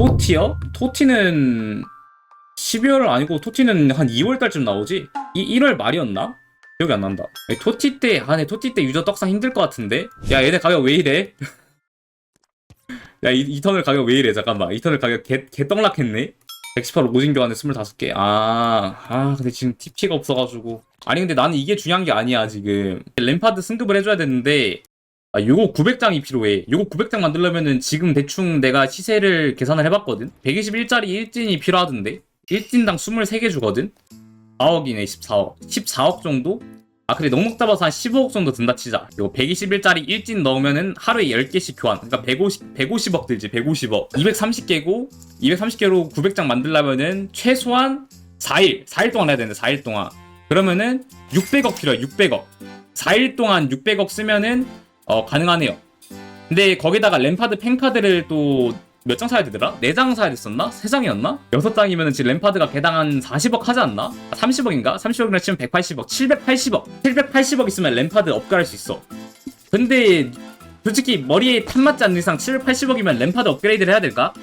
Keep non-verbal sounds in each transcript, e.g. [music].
토티요? 토티는 12월 아니고 토티는 한 2월 달쯤 나오지? 이 1월 말이었나? 기억이 안 난다. 아니, 토티 때, 아, 네, 토티 때 유저 떡상 힘들 것 같은데? 야, 얘네 가격 왜 이래? [laughs] 야, 이, 이 턴을 가격 왜 이래? 잠깐만. 이 턴을 가격 개, 개 떡락했네? 118 오진 교환에 25개. 아, 아, 근데 지금 TP가 없어가지고. 아니, 근데 나는 이게 중요한 게 아니야, 지금. 램파드 승급을 해줘야 되는데, 아, 요거 900장이 필요해. 요거 900장 만들려면은 지금 대충 내가 시세를 계산을 해봤거든? 121짜리 1진이 필요하던데? 1진당 23개 주거든? 4억이네, 14억. 14억 정도? 아, 그래, 넉넉 잡아서 한 15억 정도 든다 치자. 요거 121짜리 1진 넣으면은 하루에 10개씩 교환. 그러니까 150, 150억 들지, 150억. 230개고, 230개로 900장 만들려면은 최소한 4일, 4일 동안 해야 되는데, 4일 동안. 그러면은 600억 필요해, 600억. 4일 동안 600억 쓰면은 어, 가능하네요. 근데 거기다가 램파드 펜카드를 또 몇 장 사야 되더라? 4장 사야 됐었나? 3장이었나? 6장이면 지금 램파드가 개당 한 40억 하지 않나? 30억인가? 30억이나 치면 180억, 780억. 780억 있으면 램파드 업그레이드 할 수 있어. 근데 솔직히 머리에 탄 맞지 않는 이상 780억이면 램파드 업그레이드를 해야 될까?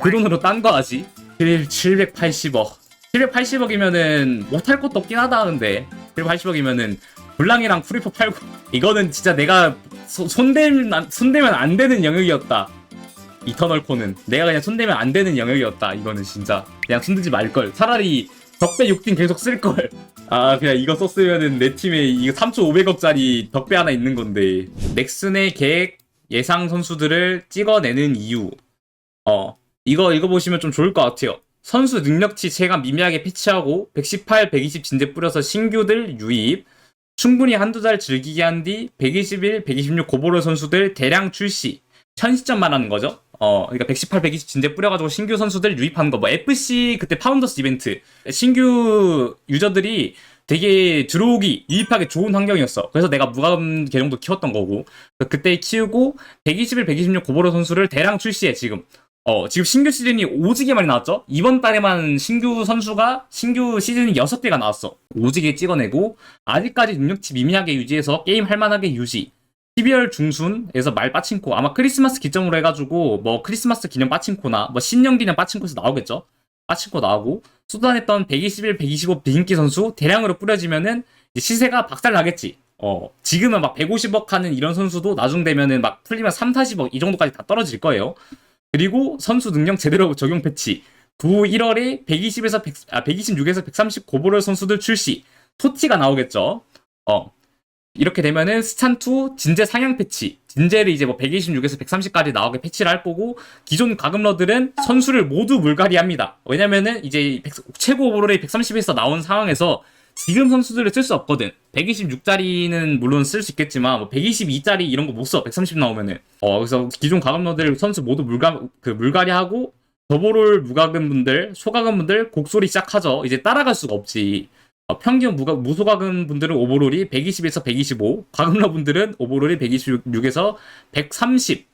그 돈으로 딴 거 하지. 780억. 780억이면은 못할 것도 없긴 하다 근데 780억이면은 블랑이랑 프리퍼 팔고 이거는 진짜 내가 소- 손대면 안- 손대면 안 되는 영역이었다. 이터널 코는 내가 그냥 손대면 안 되는 영역이었다. 이거는 진짜 그냥 손대지 말 걸. 차라리 덕배 6딘 계속 쓸 걸. [laughs] 아 그냥 이거 썼으면은 내 팀에 이거 3,500억짜리 덕배 하나 있는 건데. 넥슨의 계획 예상 선수들을 찍어내는 이유. 어 이거 이거 보시면 좀 좋을 것 같아요. 선수 능력치 체감 미미하게 패치하고 118, 120 진제 뿌려서 신규들 유입. 충분히 한두 달 즐기게 한 뒤 121, 126 고보로 선수들 대량 출시. 현 시점 말하는 거죠. 어, 그러니까 118, 120 진제 뿌려가지고 신규 선수들 유입한 거. 뭐 FC 그때 파운더스 이벤트 신규 유저들이 되게 들어오기 유입하기 좋은 환경이었어. 그래서 내가 무감 계정도 키웠던 거고 그때 키우고 121, 126 고보로 선수를 대량 출시해 지금. 어, 지금 신규 시즌이 오지게 많이 나왔죠? 이번 달에만 신규 선수가, 신규 시즌이 6개가 나왔어. 오지게 찍어내고, 아직까지 능력치 미미하게 유지해서 게임 할만하게 유지. 12월 중순에서 말 빠친코, 아마 크리스마스 기점으로 해가지고, 뭐 크리스마스 기념 빠친코나, 뭐 신년 기념 빠친코에서 나오겠죠? 빠친코 나오고, 쏟아냈던 121, 125 비인기 선수 대량으로 뿌려지면은, 시세가 박살 나겠지. 어, 지금은 막 150억 하는 이런 선수도 나중 되면은 막 풀리면 3, 40억 이 정도까지 다 떨어질 거예요. 그리고 선수 능력 제대로 적용 패치. 9, 1월에 120에서 100, 아, 126에서 130 고보럴 선수들 출시. 토티가 나오겠죠. 어. 이렇게 되면은 스찬2 진제 상향 패치. 진제를 이제 뭐 126에서 130까지 나오게 패치를 할 거고 기존 가금러들은 선수를 모두 물갈이 합니다. 왜냐면은 이제 100 최고 오버롤이 130에서 나온 상황에서 지금 선수들을 쓸 수 없거든. 126짜리는 물론 쓸 수 있겠지만 뭐 122짜리 이런 거 못 써. 130 나오면은. 어 그래서 기존 가금러들 선수 모두 물가 그 물갈이하고 더보롤 무가금 분들, 소가금 분들 곡소리 시작하죠. 이제 따라갈 수가 없지. 어, 평균 무가, 무소가금 분들은 오버롤이 120에서 125, 가금러 분들은 오버롤이 126에서 130.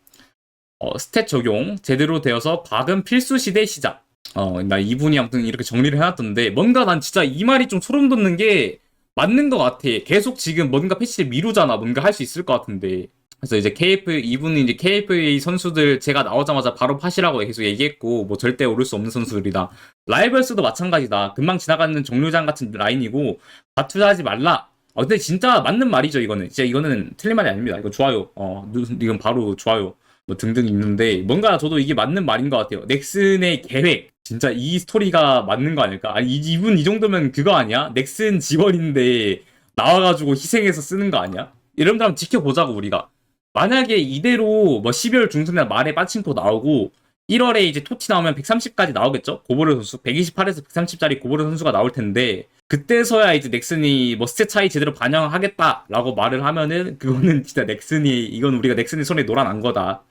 어, 스탯 적용 제대로 되어서 과금 필수 시대 시작. 어, 나 이분이 아무튼 이렇게 정리를 해놨던데 뭔가 난 진짜 이 말이 좀 소름 돋는 게 맞는 것 같아. 계속 지금 뭔가 패치를 미루잖아. 뭔가 할 수 있을 것 같은데. 그래서 이제 KF 이분은 이제 KFA 선수들 제가 나오자마자 바로 파시라고 계속 얘기했고 뭐 절대 오를 수 없는 선수들이다. 라이벌스도 마찬가지다. 금방 지나가는 정류장 같은 라인이고 다투자하지 말라. 어, 근데 진짜 맞는 말이죠 이거는. 진짜 이거는 틀린 말이 아닙니다. 이거 좋아요. 어, 누- 이건 바로 좋아요. 뭐 등등 있는데 뭔가 저도 이게 맞는 말인 것 같아요. 넥슨의 계획. 진짜 이 스토리가 맞는 거 아닐까? 아니 이- 이분 이 정도면 그거 아니야? 넥슨 직원인데 나와가지고 희생해서 쓰는 거 아니야? 이런 한번 지켜보자고 우리가. 만약에 이대로 뭐 12월 중순에 말에 빠친코 나오고 1월에 이제 토티 나오면 130까지 나오겠죠? 고보르 선수 128에서 130짜리 고보르 선수가 나올 텐데 그때서야 이제 넥슨이 뭐 스탯 차이 제대로 반영하겠다라고 말을 하면은 그거는 [laughs] 진짜 넥슨이 이건 우리가 넥슨의 손에 놀아난 거다.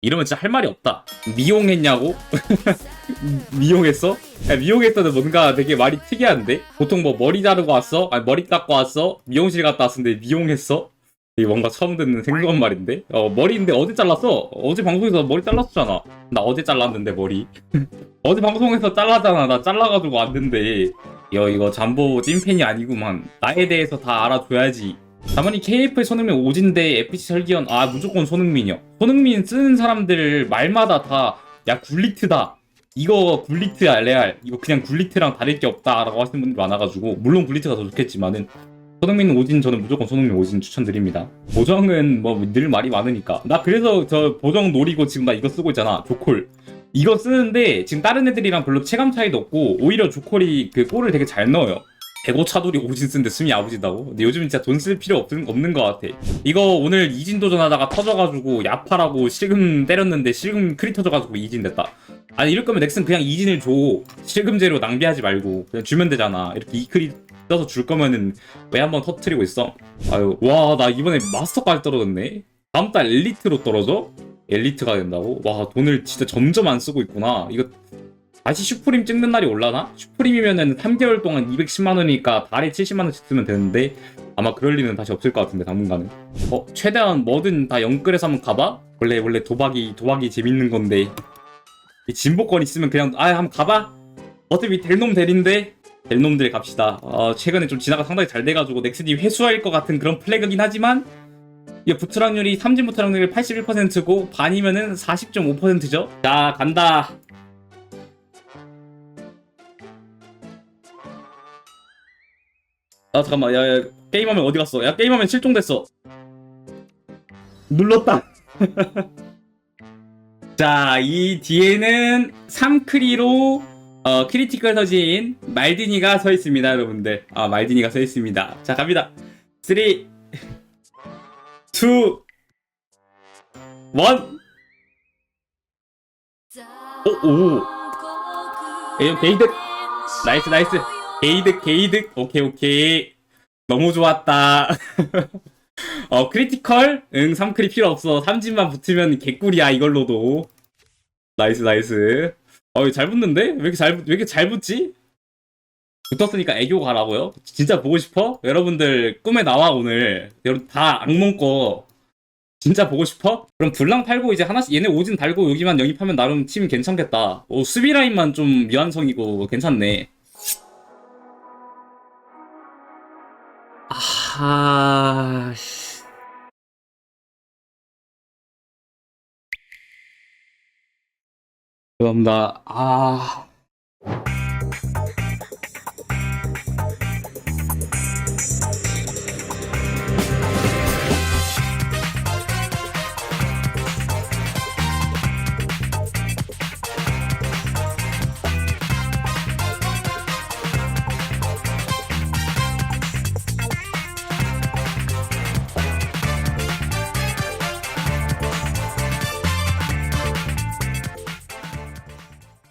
이러면 진짜 할 말이 없다. 미용했냐고? [laughs] 미용했어? 야, 미용했다는 뭔가 되게 말이 특이한데? 보통 뭐 머리 자르고 왔어? 아니 머리 깎고 왔어? 미용실 갔다 왔는데 미용했어? 이게 뭔가 처음 듣는 생소한 말인데? 어 머리인데 어제 잘랐어? 어제 방송에서 머리 잘랐잖아. 나 어제 잘랐는데 머리. [laughs] 어제 방송에서 잘랐잖아. 나 잘라가지고 왔는데. 야 이거 잠보 찐팬이 아니구만. 나에 대해서 다 알아줘야지. 다만이 KF의 손흥민 오진대 FC 설기현 아 무조건 손흥민이요. 손흥민 쓰는 사람들 말마다 다 야 굴리트다. 이거 굴리트 레알 이거 그냥 굴리트랑 다를 게 없다라고 하시는 분들이 많아가지고 물론 굴리트가 더 좋겠지만은 손흥민 오진 저는 무조건 손흥민 오진 추천드립니다. 보정은 뭐 늘 말이 많으니까 나 그래서 저 보정 노리고 지금 나 이거 쓰고 있잖아 조콜 이거 쓰는데 지금 다른 애들이랑 별로 체감 차이도 없고 오히려 조콜이 그 골을 되게 잘 넣어요. 대고 차돌이 오진 쓰는데 숨이 아버지다고? 근데 요즘 진짜 돈 쓸 필요 없는, 없는 것 같아. 이거 오늘 이진 도전하다가 터져가지고 야파라고 실금 때렸는데 실금 크리 터져가지고 이진 됐다. 아니 이럴 거면 넥슨 그냥 이진을 줘. 실금제로 낭비하지 말고 그냥 주면 되잖아. 이렇게 이크리 떠서 줄 거면은 왜 한번 터트리고 있어? 아유 와 나 이번에 마스터까지 떨어졌네. 다음 달 엘리트로 떨어져? 엘리트가 된다고? 와 돈을 진짜 점점 안 쓰고 있구나. 이거 다시 슈프림 찍는 날이 올라나? 슈프림이면은 3개월 동안 210만 원이니까 달에 70만 원씩 쓰면 되는데 아마 그럴 리는 다시 없을 것 같은데 당분간은. 어 최대한 뭐든 다 영끌해서 한번 가봐. 원래 원래 도박이 도박이 재밌는 건데 이 진보권 있으면 그냥 아 한번 가봐. 어차피 될놈 될인데 될 놈들 갑시다. 어, 최근에 좀 진화가 상당히 잘 돼가지고 넥슨이 회수할 것 같은 그런 플래그긴 하지만 이 부트락률이 삼진 부트락률이 81%고 반이면은 40.5%죠. 자 간다. 아 잠깐만 야, 야 게임하면 어디 갔어? 야 게임하면 실종됐어. 눌렀다. [laughs] 자, 이 뒤에는 3크리로 어, 크리티컬 서진 말디니가 서 있습니다, 여러분들. 아, 말디니가 서 있습니다. 자, 갑니다. 3 2 1 오, 오. 에이, 게이득. 나이스, 나이스. 게이득, 게이득. 오케이, 오케이. 너무 좋았다. [laughs] 어, 크리티컬? 응, 3크리 필요 없어. 3진만 붙으면 개꿀이야, 이걸로도. 나이스, 나이스. 어, 잘 붙는데? 왜 이렇게 잘, 붙- 왜 이렇게 잘 붙지? 붙었으니까 애교 가라고요? 진짜 보고 싶어? 여러분들, 꿈에 나와, 오늘. 여러분, 다 악몽 꿔. 진짜 보고 싶어? 그럼 블랑 팔고 이제 하나씩, 얘네 오진 달고 여기만 영입하면 나름 팀 괜찮겠다. 오, 수비 라인만 좀 미완성이고 괜찮네. 아, 씨. 죄송합니다. 아.